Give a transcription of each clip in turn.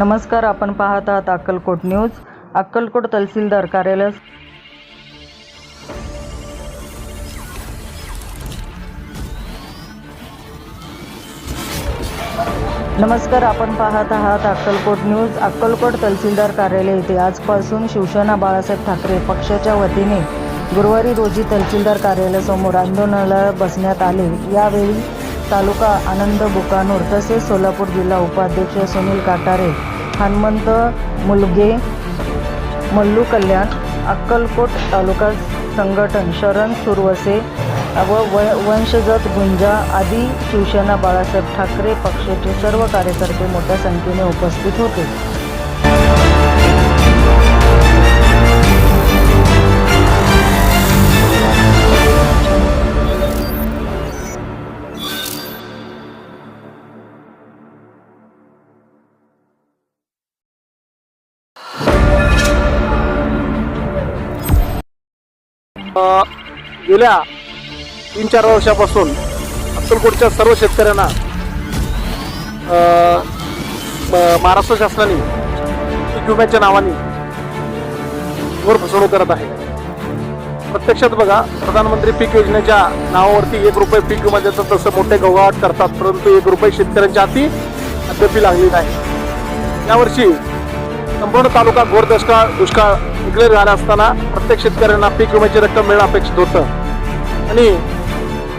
नमस्कार आपण पाहत आहात अक्कलकोट न्यूज अक्कलकोट तहसीलदार कार्यालय. नमस्कार आपण पाहत आहात अक्कलकोट न्यूज अक्कलकोट तहसीलदार कार्यालय येथे आजपासून शिवसेना बाळासाहेब ठाकरे पक्षाच्या वतीने गुरुवारी रोजी तहसीलदार कार्यालयासमोर आंदोलनाला बसण्यात आले. यावेळी तालुका आनंद बुकानूर तसेच सोलापूर जिल्हा उपाध्यक्ष सुनील काटारे हनुमंत मुलगे मल्लू कल्याण अक्कलकोट तालुका संघटन शरण सुरवसे व व- वंशजत गुंजा आदी शिवसेना बाळासाहेब ठाकरे पक्षाचे सर्व कार्यकर्ते मोठ्या संख्येने उपस्थित होते. गेल्या तीन चार वर्षापासून अक्कलकोटच्या सर्व शेतकऱ्यांना महाराष्ट्र शासनाने पीक विम्याच्या नावाने घोर फसवणूक करत आहे. प्रत्यक्षात बघा प्रधानमंत्री पीक योजनेच्या नावावरती एक रुपये पीक विमा देतात तसं मोठे गवगाट करतात परंतु एक रुपये शेतकऱ्यांच्या हाती अद्यापी लागली नाही. यावर्षी संपूर्ण तालुका घोर दुष्काळ दुष्काळ डिक्लेअर झाला असताना प्रत्येक शेतकऱ्यांना पीक विम्याची रक्कम मिळणं अपेक्षित होतं. आणि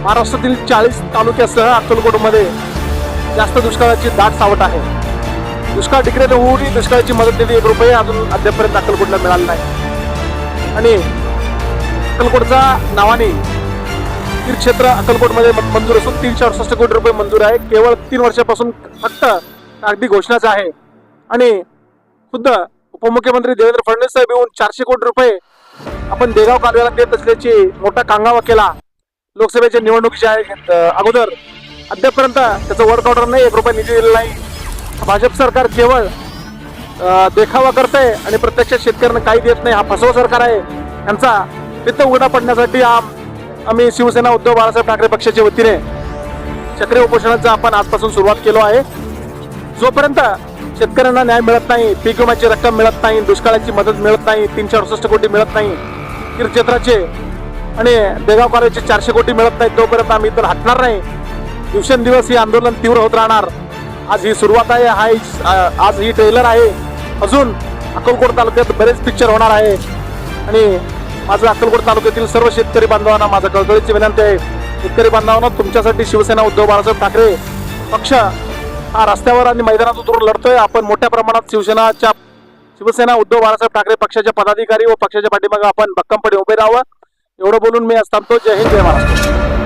महाराष्ट्रातील चाळीस तालुक्यासह अक्कलकोटमध्ये जास्त दुष्काळाची दाट सावट आहे. दुष्काळ डिक्लेअर होऊनही दुष्काळाची मदत दिली एक रुपये अजून अद्यापर्यंत अक्कलकोटला मिळाला नाही. आणि अक्कलकोटचा नावाने तीर्थक्षेत्र अक्कलकोटमध्ये म- मंजूर असून तीनशे अडुसष्ट कोटी रुपये मंजूर आहे. केवळ तीन वर्षापासून फक्त कागदी घोषणाच आहे. आणि खुद्द उपमुख्यमंत्री देवेंद्र फडणवीस साहेब येऊन चारशे कोटी रुपये आपण देगाव कार्याला देत असल्याची मोठा कांगावा केला. लोकसभेच्या निवडणुकीच्या अगोदर अद्यापर्यंत त्याचं वर्क ऑर्डर नाही एक रुपये निधी दिलेला नाही. भाजप सरकार केवळ देखावा देखावा करतंय आणि प्रत्यक्ष शेतकऱ्यांना काही देत नाही हा फसवा सरकार आहे. यांचा पित्त उघडा पडण्यासाठी आम- आम्ही शिवसेना उद्धव बाळासाहेब ठाकरे पक्षाच्या वतीने चक्रीय उपोषणाचा आपण आजपासून सुरुवात केलो आहे. जोपर्यंत शेतकऱ्यांना न्याय मिळत नाही पीक विम्याची रक्कम मिळत नाही दुष्काळाची मदत मिळत नाही तीनशे अडुसष्ट कोटी मिळत नाही. तीर्थक्षेत्राचे आणि देगाव कार्याचे चारशे कोटी मिळत नाही तोपर्यंत आम्ही इतर हटणार नाही. दिवसेंदिवस हे आंदोलन तीव्र होत राहणार. आज ही सुरुवात आहे हा आज ही ट्रेलर आहे. अजून अक्कलकोट तालुक्यात बरेच पिक्चर होणार आहे. आणि माझं अक्कलकोट तालुक्यातील सर्व शेतकरी बांधवांना माझं कळकळीची विनंती आहे. शेतकरी बांधवांना तुमच्यासाठी शिवसेना उद्धव बाळासाहेब ठाकरे पक्ष हा रस्त्यावर आणि मैदानात उतरून लढतोय. आपण मोठ्या प्रमाणात शिवसेनाच्या शिवसेना उद्धव बाळासाहेब ठाकरे पक्षाच्या पदाधिकारी व पक्षाच्या पाठीमागे आपण भक्कमपणे उभे राहावं. एवढं बोलून मी आज थांबतो. जय हिंद जय महाराष्ट्र.